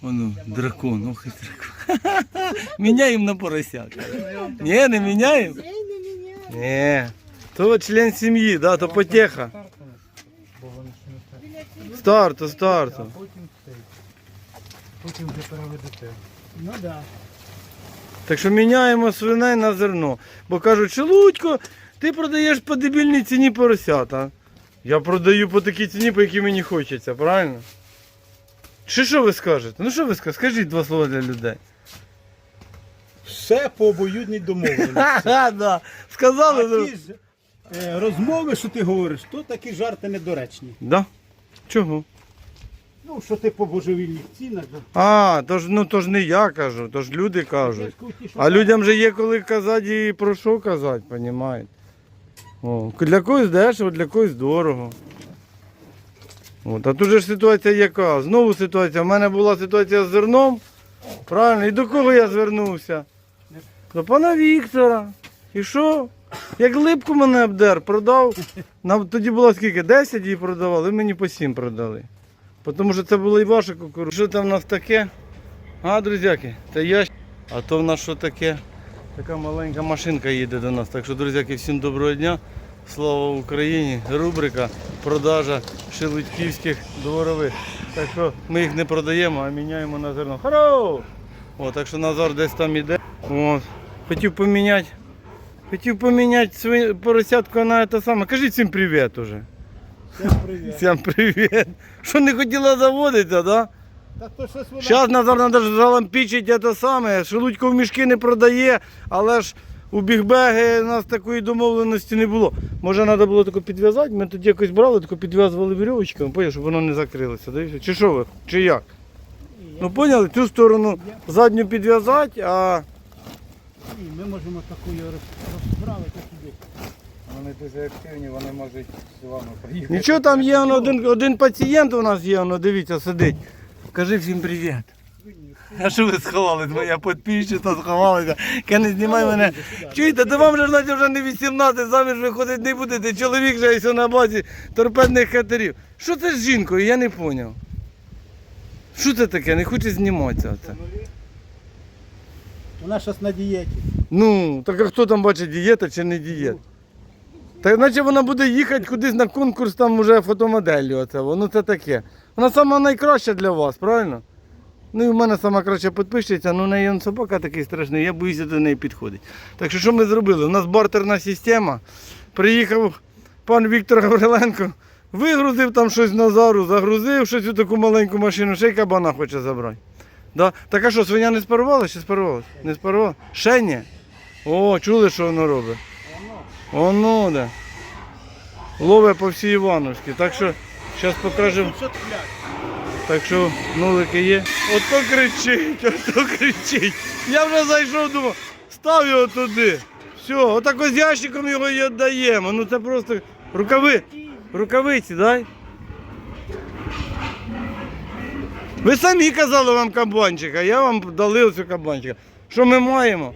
Воно, дракон, ох і дракон. Міняємо на поросят. Ні, не міняємо? Ні. То член сім'ї, да, то потеха. Старту, старту. Потім вже переведете. Ну да. Так що міняємо свиней на зерно. Бо кажуть, Шелудько, ти продаєш по дебільній ціні поросята. Я продаю по такій ціні, по якій мені хочеться, правильно? Чи що ви скажете? Ну що ви скажете? Скажіть два слова для людей. Все по обоюдній домовленості. Ха-ха, да. Сказали. Ну. ті ж е, розмови, що ти говориш, то такі жарти недоречні. Да? Чого? Ну, що ти по божевільних цінах. да. А, то ж, ну то ж не я кажу, то ж люди Я кажуть. ж кажу, ті, що А людям же є коли казати і про що казати, розумієте? О, для когось дешево, для когось дорого. От, а тут же ж ситуація яка? Знову ситуація. У мене була ситуація з зерном. Правильно, і до кого я звернувся? До пана Віктора. І що? Як липку мене обдер, продав. Нам тоді було скільки? 10 її продавали, мені по 7 продали. Тому що це було і ваше кукурудза. Що там в нас таке? А, друзяки, це я. А то в нас що таке? Така маленька машинка їде до нас. Так що, друзяки, всім доброго дня. Слава Україні! Рубрика продажа шелудьківських дворових. Так що ми їх не продаємо, а міняємо на зерно. Хоро! О, так що Назар десь там іде. От. Хотів поміняти. Хотів поміняти свої поросятку на те саме. Кажіть всім привіт уже. Всім привіт. Всім привіт. Що не хотіла заводитися, так? Да? То щось вона... Зараз Назар треба залампічити те саме. Шелудько в мішки не продає, але ж у бігбеги у нас такої домовленості не було. Може треба було тако підв'язати, ми тоді якось брали, тако підв'язували вірьовочками, поняв, щоб воно не закрилося. все. Чи що ви? Чи як? Ну поняли, цю сторону задню підв'язати, а Ні, Ми можемо таку розправити сюди. Вони дуже активні, вони можуть з вами приїхати. нічого там є, один, один пацієнт у нас є, воно, дивіться, сидить. Кажи всім привіт. А що ви сховались? Моя підписчиця сховалася. Я не знімай мене. Чуєте, то вам же значить вже не 18, заміж виходить не будете. Чоловік же ось на базі торпедних катерів. Що це з жінкою? Я не зрозумів. Що це таке? Не хоче зніматися. Оце. Вона зараз на дієті. Ну, так а хто там бачить дієта чи не дієта? Так наче вона буде їхати кудись на конкурс там уже фотомоделі. Оце. Воно це таке. Вона сама найкраща для вас, правильно? Ну і в мене сама краща підписчиця, ну в неї он собака такий страшний, я боюся до неї підходити. Так що що ми зробили? У нас бартерна система. Приїхав пан Віктор Гавриленко, вигрузив там щось Назару, загрузив щось у таку маленьку машину, ще й кабана хоче забрати. Да? Так а що, свиня не спарувала чи спарувала? Не спарувала? Ще ні? О, чули, що воно робить? Воно, да. Лове по всій Івановській. Так що, зараз покажемо. Так що нулики є. Ото кричить, ото кричить. Я вже зайшов, думав, став його туди. Все, отак ось ящиком його і віддаємо. Ну це просто рукави. Рукавиці, дай. Ви самі казали вам кабанчика, я вам дали оцю кабанчика. Що ми маємо?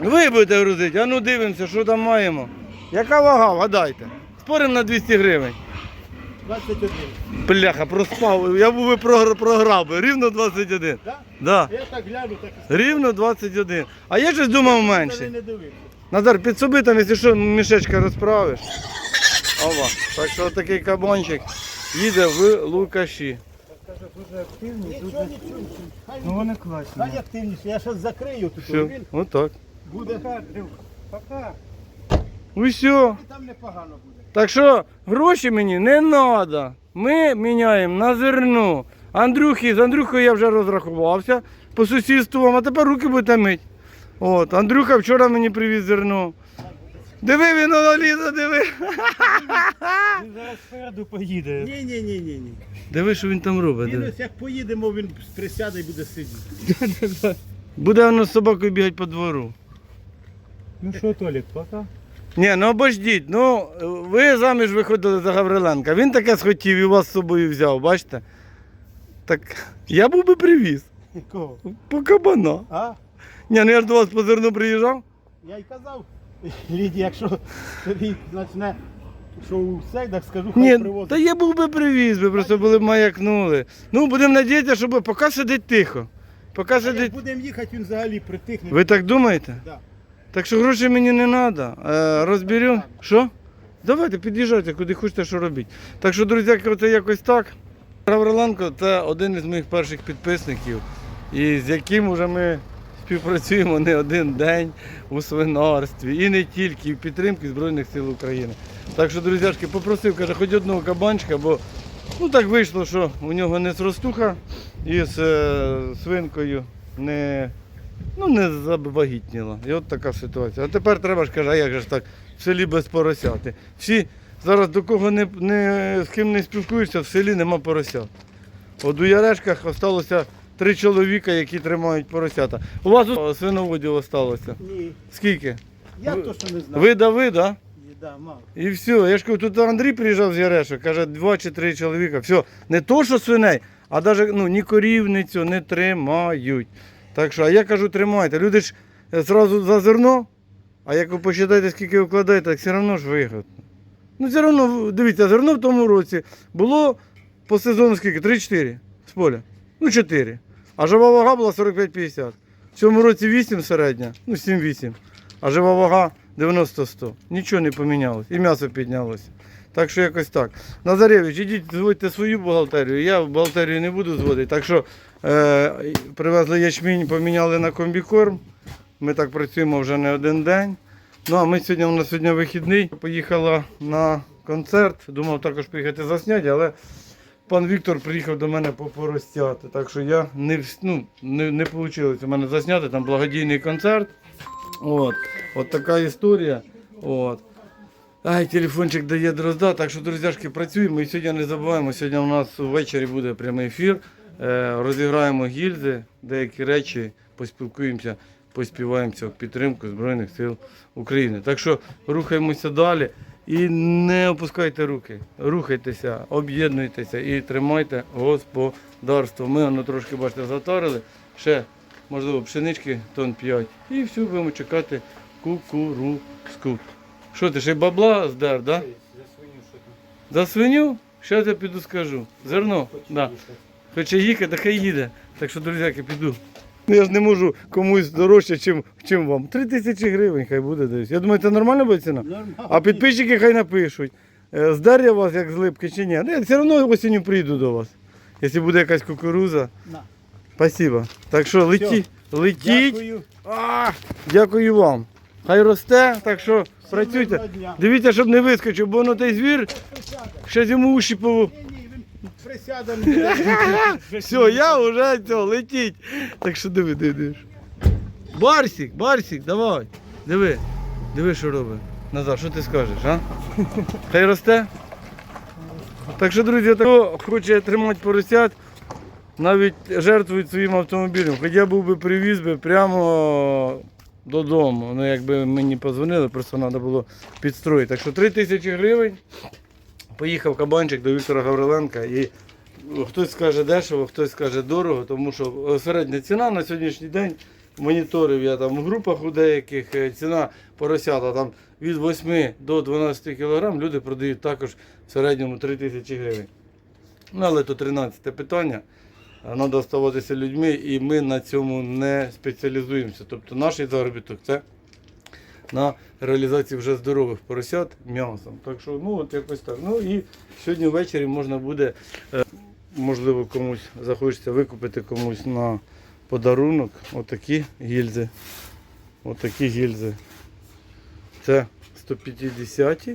Ви будете грузити, а ну дивимося, що там маємо. Яка вага, вгадайте. Споримо на 200 гривень. 21. Бляха, проспав. Я був би програ- програв би. Рівно 21. Да? Да. Я так гляну, так і Рівно 21. А я щось думав менше. не дивився. Назар, підсоби там, якщо що, мішечка розправиш. Ова. Так що такий кабанчик їде в Лукаші. Нічого. Хай, Ну вони класні. хай активніше. Я зараз закрию тут. Все, Він отак. буде. Пока, Дрюк, пока. Ну все. І там непогано буде. Так що гроші мені не треба. Ми міняємо на зерно. Андрюхи, з Андрюхою я вже розрахувався по сусідству а тепер руки будете мити. От, Андрюха вчора мені привіз зерно. Диви, він Ліза, диви. Він зараз спереду поїде. Ні, ні, ні, ні, ні. Диви, що він там робить. Він Диви. ось як поїдемо, він присяде і буде сидіти. Буде воно з собакою бігати по двору. Ну що, Толік, пока. Ні, ну обождіть, ну ви заміж виходили за Гавриленка. Він таке схотів і вас з собою взяв, бачите? Так я був би привіз. Кого? По кабана. А? Ні, ну я ж до вас по зерну приїжджав. Я й казав, Ліді, якщо тобі почне що у сейдах скажу, хай Ні, привозить. та я був би привіз, би просто були б маякнули. Ну, будемо надіятися, щоб поки сидить тихо. Поки як сидить. будемо їхати, він взагалі притихне. Ви так думаєте? Да. Так що грошей мені не треба. Розберемо. Що? Давайте під'їжджайте, куди хочете, що робіть. Так що, друзі, це якось так. Равриленко це один із моїх перших підписників, і з яким вже ми співпрацюємо не один день у свинарстві. І не тільки, в підтримці Збройних сил України. Так що, друзяшки, попросив, каже, хоч одного кабанчика, бо ну так вийшло, що у нього не сростуха із е, свинкою не ну не завагітніла. І от така ситуація. А тепер треба ж каже, а як же ж так, в селі без поросяти. Всі зараз до кого не, не з ким не спілкуєшся, в селі нема поросят. От у Ярешках залишилося три чоловіка, які тримають поросята. У вас тут свиноводів залишилося. Ні. Скільки? Я Ви- точно не знаю. Ви да ви, да? Да. І все. Я ж кажу, тут Андрій приїжджав з Ярешок, каже, два чи три чоловіка. Все, не то, що свиней, а навіть ну, ні корівницю не тримають. Так що, а я кажу, тримайте. Люди ж е, зразу за зерно, а як ви посчитаєте, скільки ви так все одно ж вигодно. Ну, все одно, дивіться, зерно в тому році було по сезону скільки? 3-4 з поля. Ну, 4. А жива вага була 45-50. В цьому році 8 середня, ну 7-8. А жива вага 90-100. Нічого не помінялось. І м'ясо піднялося. Так що якось так. Назаревич, ідіть, зводьте свою бухгалтерію. Я бухгалтерію не буду зводити. Так що привезли ячмінь, поміняли на комбікорм. Ми так працюємо вже не один день. Ну а ми сьогодні, у нас сьогодні вихідний. Поїхала на концерт. Думав також приїхати засняти, але пан Віктор приїхав до мене попоростяти. Так що я не, ну, не, не вийшло у мене засняти там благодійний концерт. От, от така історія. От. Ай, телефончик дає дрозда. Так що, друзяшки, працюємо. І сьогодні не забуваємо. Сьогодні у нас ввечері буде прямий ефір. Е, розіграємо гільзи, деякі речі, поспілкуємося, поспіваємося в підтримку Збройних сил України. Так що рухаємося далі. І не опускайте руки, рухайтеся, об'єднуйтеся і тримайте господарство. Ми воно трошки, бачите, затарили. Ще, можливо, пшенички тонн 5. І все, будемо чекати кукурузку. Що ти ще й бабла здер, да? За свиню? Що я піду скажу. Зерно. Да. Хоче їхати, хай їде. Так що, друзяки, піду. Ну, Я ж не можу комусь дорожче, чим, чим вам. Три тисячі гривень хай буде десь. Я думаю, це нормальна буде ціна? Нормально. А підписчики хай напишуть. е, Здер я вас як злипки чи ні. Ну, Я все одно осінню прийду до вас. Якщо буде якась кукуруза. На. Спасибо. Так що летіть, летіть. Дякую. А, дякую вам. Хай росте, так що працюйте. Дивіться, щоб не вискочив, бо воно той звір, ще йому уші пову. Ні, ні, він присяде. не Все, я вже все, летіть. Так що диви, диви, диви. Барсик, Барсик, давай. Диви. Диви, що робить. Назар, що ти скажеш, а? Хай росте. Так що, друзі, хто хоче тримати поросят, навіть жертвують своїм автомобілем. Хоч я був би привіз би прямо додому. Ну, якби мені позвонили, просто треба було підстроїти. Так що 3 тисячі гривень. Поїхав кабанчик до Віктора Гавриленка і хтось скаже дешево, хтось скаже дорого, тому що е, середня ціна на сьогоднішній день моніторив я там в групах у деяких е, ціна поросята там від 8 до 12 кг люди продають також в середньому 3 тисячі гривень. Ну, але то 13 питання. Треба оставатися людьми, і ми на цьому не спеціалізуємося. Тобто наш заробіток це на реалізації вже здорових поросят м'ясом. Так що, ну от якось так. Ну і сьогодні ввечері можна буде, е, можливо, комусь захочеться викупити комусь на подарунок отакі гільзи. Отакі гільзи. Це 150.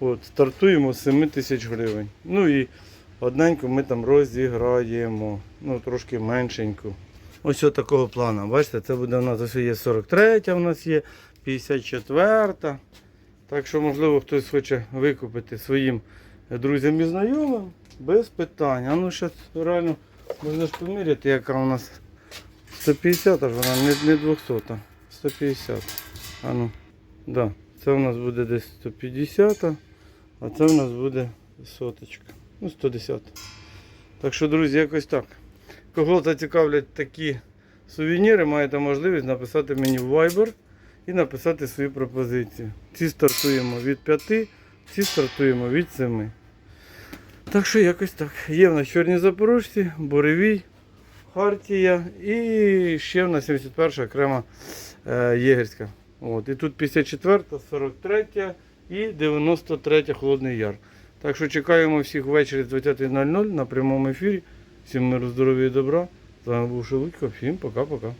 От, стартуємо з 7 тисяч гривень. Ну і одненьку ми там розіграємо. Ну, трошки меншеньку. Ось такого плану. Бачите, це буде у нас є 43 у нас є, 54. Так що, можливо, хтось хоче викупити своїм друзям і знайомим без питань. А ну зараз реально можна ж поміряти, яка у нас 150, аж вона не, не 200, 150. А ну, да. Це у нас буде десь 150, а це у нас буде соточка. Ну, 110. Так що, друзі, якось так. Кого зацікавлять такі сувеніри, маєте можливість написати мені в Viber і написати свої пропозиції. Ці стартуємо від 5 Всі стартуємо від 7. Так що якось так. Є в нас чорні запорожці, буревій, Хартія і ще в нас 71 окрема е, єгерська. От. І тут 54, 43 і 93 Холодний Яр. Так що чекаємо всіх ввечері з 20.00 на прямому ефірі. Всім миру, здоров'я і добра. З вами був Шелудько. Всім пока-пока.